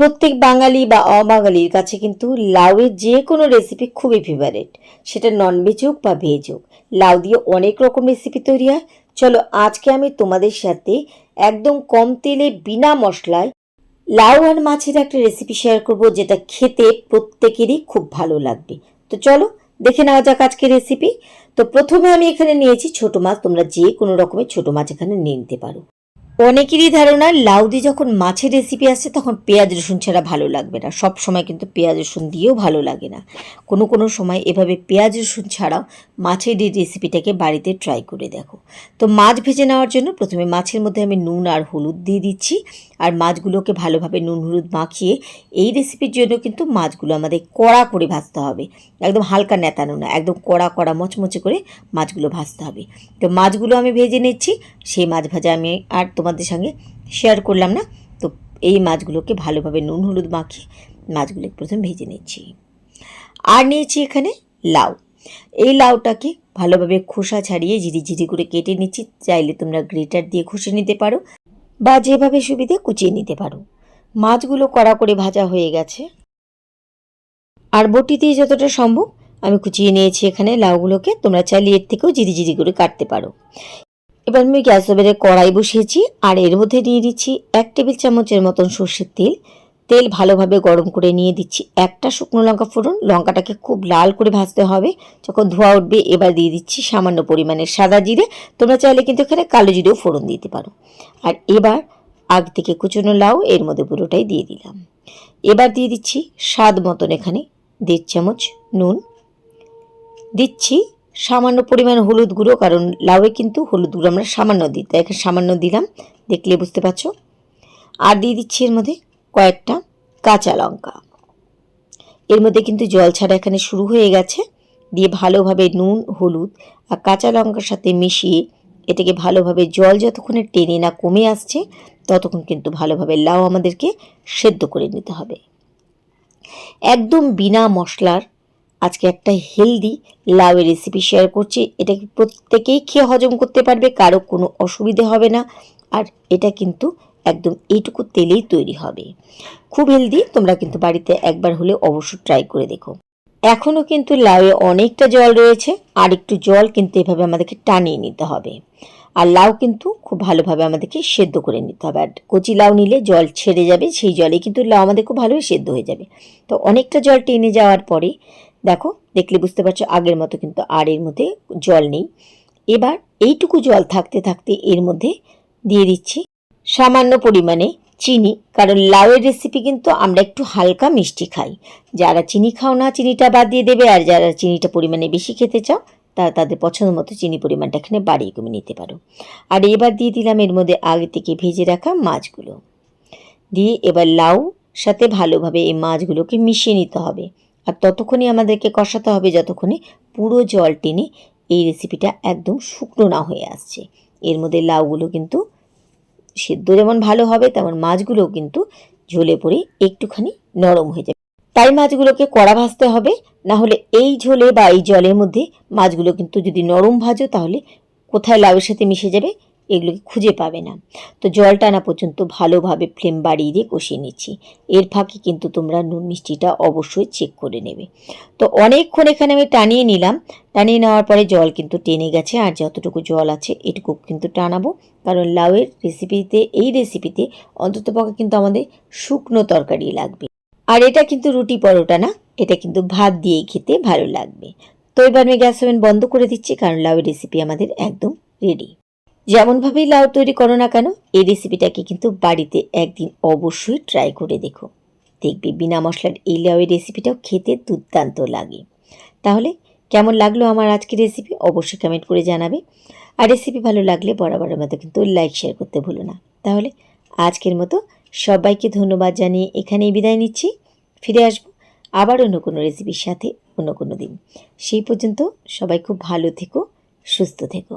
প্রত্যেক বাঙালি বা অবাঙালির কাছে কিন্তু লাউয়ের যে কোনো রেসিপি খুবই ফেভারেট সেটা ননভেজ হোক বা ভেজ হোক, লাউ দিয়ে অনেক রকম রেসিপি তৈরি হয়। চলো আজকে আমি তোমাদের সাথে একদম কম তেলে বিনা মশলায় লাউ আর মাছের একটা রেসিপি শেয়ার করব, যেটা খেতে প্রত্যেকেরই খুব ভালো লাগবে। তো চলো দেখে নেওয়া যাক আজকে রেসিপি তো প্রথমে আমি এখানে নিয়েছি ছোট মাছ, তোমরা যে কোনো রকমের ছোট মাছ এখানে নিয়ে নিতে পারো। অনেকেরই ধারণা লাউ দিয়ে যখন মাছের রেসিপি আসছে, তখন পেঁয়াজ, রসুন ছাড়া ভালো লাগবে না। সব সময় কিন্তু পেঁয়াজ, রসুন দিয়েও ভালো লাগে না। কোনো কোনো সময় এভাবে পেঁয়াজ, রসুন ছাড়াও মাছের এই রেসিপিটাকে বাড়িতে ট্রাই করে দেখো। তো মাছ ভেজে নেওয়ার জন্য প্রথমে মাছের মধ্যে আমি নুন আর হলুদ দিয়ে দিচ্ছি। আর মাছগুলোকে ভালোভাবে নুন, হলুদ মাখিয়ে এই রেসিপির জন্য কিন্তু মাছগুলো আমাদের কড়া করে ভাজতে হবে। একদম হালকা নেতানো না, একদম কড়া কড়া মচমচে করে মাছগুলো ভাজতে হবে। তো মাছগুলো আমি ভেজে নিচ্ছি, সেই মাছ ভাজা আমি আর তোমাদের সঙ্গে শেয়ার করলাম না। তো এই মাছগুলোকে ভালোভাবে নুন, হলুদ মাখিয়ে মাছগুলো প্রথমে ভেজে নিচ্ছি। আর নিয়েছি এখানে লাউ। এই লাউটাকে ভালোভাবে খোসা ছাড়িয়ে ঝিরি ঝিরি করে কেটে নিচ্ছি, চাইলে তোমরা গ্রেটার দিয়ে ঘষে নিতে পারো। বা যেভাবে সুবিধে কুচিয়ে নিতে পারো। মাছগুলো কড়া করে ভাজা হয়ে গেছে। আর বটি দিয়ে যতটা সম্ভব আমি কুচিয়ে নিয়েছি এখানে লাউগুলোকে। তোমরা চাইলে এর থেকেও জিরি জিরি করে কাটতে পারো। এবার আমি গ্যাস ওভেনে কড়াই বসিয়েছি। আর এর মধ্যে দিয়ে দিচ্ছি এক টেবিল চামচের মতন সর্ষের তেল। তেল ভালোভাবে গরম করে নিয়ে দিচ্ছি। একটা শুকনো লঙ্কা ফোড়ন, লঙ্কাটাকে খুব লাল করে ভাজতে হবে। যখন ধোয়া উঠবে, এবার দিয়ে দিচ্ছি সামান্য পরিমাণের সাদা জিরে। তোমরা চাইলে কিন্তু এখানে কালো জিরেও ফোড়ন দিতে পারো। আর এবার আগ থেকে কুচনো লাউ, এর মধ্যে পুরোটাই দিয়ে দিলাম। এবার দিয়ে দিচ্ছি স্বাদ মতন এখানে দেড় চামচ নুন। দিচ্ছি সামান্য পরিমাণ হলুদ গুঁড়ো, কারণ লাউয়ে কিন্তু হলুদ গুঁড়ো আমরা সামান্য দিই, তাই এখানে সামান্য দিলাম। দেখলে বুঝতে পারছ? আর দিয়ে দিচ্ছি এর মধ্যে কয়েকটা কাঁচা লঙ্কা। এর মধ্যে কিন্তু জল ছাড়া এখানে শুরু হয়ে গেছে। দিয়ে ভালোভাবে নুন, হলুদ আর কাঁচা লঙ্কার সাথে মিশিয়ে এটাকে ভালোভাবে জল যতক্ষণে টেনে না কমে আসছে, ততক্ষণ কিন্তু ভালোভাবে লাউ আমাদেরকে সেদ্ধ করে নিতে হবে। একদম বিনা মশলার আজকে একটা হেলদি লাউয়ের রেসিপি শেয়ার করছি। এটা প্রত্যেকেই খেয়ে হজম করতে পারবে, কারও কোনো অসুবিধে হবে না। আর এটা কিন্তু একদম এইটুকু তেলেই তৈরি হবে। খুব হেলদি তোমরা কিন্তু বাড়িতে একবার হলে অবশ্যই ট্রাই করে দেখো। এখনও কিন্তু লাউয়ে অনেকটা জল রয়েছে, আর একটু জল কিন্তু এভাবে আমাদেরকে টানিয়ে নিতে হবে। আর লাউ কিন্তু খুব ভালোভাবে আমাদেরকে সেদ্ধ করে নিতে হবে। আর কচি লাউ নিলে জল ছেড়ে যাবে, সেই জলে কিন্তু লাউ আমাদের খুব ভালোই সেদ্ধ হয়ে যাবে। তো অনেকটা জল টেনে যাওয়ার পরে, দেখো, দেখলে বুঝতে পারছ আগের মতো কিন্তু আর এর মধ্যে জল নেই। এবার এইটুকু জল থাকতে থাকতে এর মধ্যে দিয়ে দিচ্ছি সামান্য পরিমাণে চিনি, কারণ লাউয়ের রেসিপি কিন্তু আমরা একটু হালকা মিষ্টি খাই। যারা চিনি খাও না, চিনিটা বাদ দিয়ে দেবে, আর যারা চিনিটা পরিমাণে বেশি খেতে চাও তারা তাদের পছন্দ মতো চিনি পরিমাণটা এখানে বাড়িয়ে কমে নিতে পারো। আর এবার দিয়ে দিলাম এর মধ্যে আগে থেকে ভেজে রাখা মাছগুলো। দিয়ে এবার লাউ সাথে ভালোভাবে এই মাছগুলোকে মিশিয়ে নিতে হবে। আর ততক্ষণই আমাদেরকে কষাতে হবে যতক্ষণে পুরো জল টেনে এই রেসিপিটা একদম শুকনো না হয়ে আসছে। এর মধ্যে লাউগুলো কিন্তু সেদ্ধ যেমন ভালো হবে, তেমন মাছগুলোও কিন্তু ঝোলে পড়ে একটুখানি নরম হয়ে যাবে। তাই মাছগুলোকে কড়া ভাজতে হবে, না হলে এই ঝোলে বা এই জলের মধ্যে মাছগুলো কিন্তু যদি নরম ভাজো তাহলে কোথায় লাউয়ের সাথে মিশে যাবে এগুলোকে খুঁজে পাবে না। তো জল টানা পর্যন্ত ভালোভাবে ফ্লেম বাড়িয়ে দিয়ে কষিয়ে নিচ্ছি। এর ফাঁকে কিন্তু তোমরা নুন মিষ্টিটা অবশ্যই চেক করে নেবে। তো অনেকক্ষণ এখানে আমি টানিয়ে নিলাম। টানিয়ে নেওয়ার পরে জল কিন্তু টেনে গেছে। আর যতটুকু জল আছে এটুকু কিন্তু টানাবো। কারণ লাউয়ের রেসিপিতে এই রেসিপিতে অন্ততপক্ষে কিন্তু আমাদের শুকনো তরকারি লাগবে। আর এটা কিন্তু রুটি পরোটা না, এটা কিন্তু ভাত দিয়েই খেতে ভালো লাগবে। তো এবার আমি গ্যাস ওভেন বন্ধ করে দিচ্ছি, কারণ লাউয়ের রেসিপি আমাদের একদম রেডি যেমনভাবেই লাউ তৈরি করো না কেন, এই রেসিপিটাকে কিন্তু বাড়িতে একদিন অবশ্যই ট্রাই করে দেখো। দেখবে বিনা মশলার এই লাউয়ের রেসিপিটাও খেতে দুর্দান্ত লাগে। তাহলে কেমন লাগল আমার আজকের রেসিপি অবশ্যই কমেন্ট করে জানাবে। আর রেসিপি ভালো লাগলে বরাবরের মতো কিন্তু লাইক শেয়ার করতে ভুলো না। তাহলে আজকের মতো সবাইকে ধন্যবাদ জানিয়ে এখানেই বিদায় নিচ্ছি। ফিরে আসব আবার অন্য কোনো রেসিপির সাথে অন্য কোনো দিন। সেই পর্যন্ত সবাই খুব ভালো থেকো, সুস্থ থেকো।